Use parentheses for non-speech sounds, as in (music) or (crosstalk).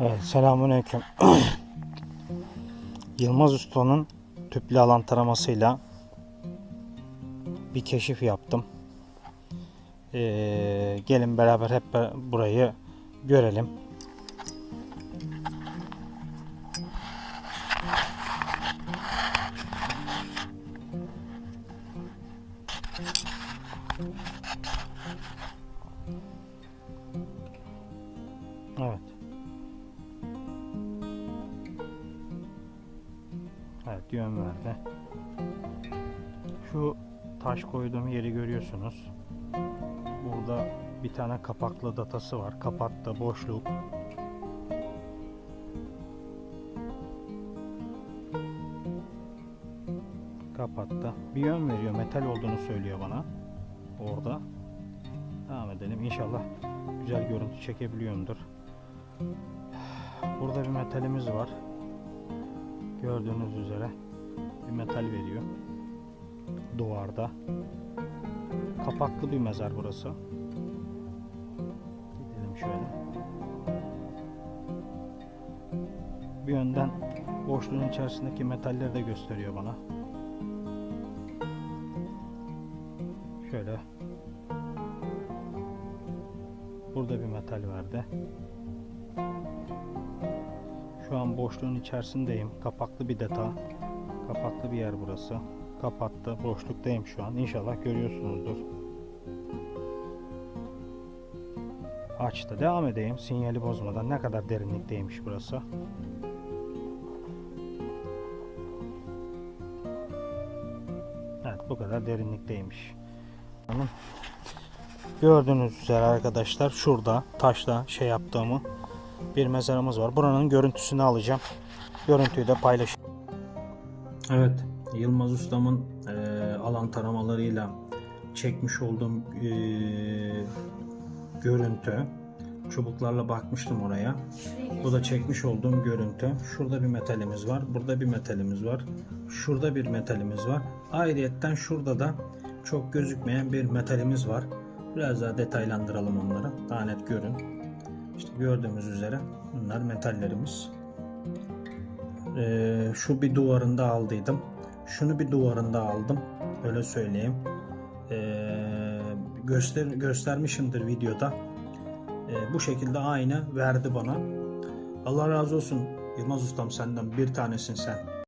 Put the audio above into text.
Evet, selamünaleyküm. (clears throat) Yılmaz Usta'nın tüplü alan taramasıyla bir keşif yaptım. Ee, gelin beraber hep burayı görelim. Evet. Evet yön verdi. Şu taş koyduğum yeri görüyorsunuz. Burada bir tane kapaklı datası var. Kapattı boşluk. Kapattı. Bir yön veriyor. Metal olduğunu söylüyor bana. Orada. Devam edelim. İnşallah güzel görüntü çekebiliyorumdur. Burada bir metalimiz var. Gördüğünüz üzere bir metal veriyor. Duvarda. Kapaklı bir mezar burası. Gidelim şöyle. Bir yönden boşluğun içerisindeki metalleri de gösteriyor bana. Şöyle. Burada bir metal verdi. Şu an boşluğun içerisindeyim. Kapaklı bir deta. Kapaklı bir yer burası. Kapattı. Boşluktayım şu an. İnşallah görüyorsunuzdur. Açtı. Devam edeyim. Sinyali bozmadan. Ne kadar derinlikteymiş burası. Evet bu kadar derinlikteymiş. Gördüğünüz üzere arkadaşlar şurada taşla şey yaptığımı bir mezarımız var. Buranın görüntüsünü alacağım. Görüntüyü de paylaşacağım. Evet, Yılmaz Ustam'ın eee, alan taramalarıyla çekmiş olduğum eee, görüntü. Çubuklarla bakmıştım oraya. Bu da çekmiş olduğum görüntü. Şurada bir metalimiz var. Burada bir metalimiz var. Şurada bir metalimiz var. Ayrıyetten şurada da çok gözükmeyen bir metalimiz var. Biraz daha detaylandıralım onları. Daha net görün. İşte gördüğümüz üzere bunlar metallerimiz. Ee, şu bir duvarında aldıydım. Şunu bir duvarında aldım. Öyle söyleyeyim. Ee, göster göstermişimdir videoda. Ee, bu şekilde aynı verdi bana. Allah razı olsun Yılmaz Ustam senden bir tanesin sen.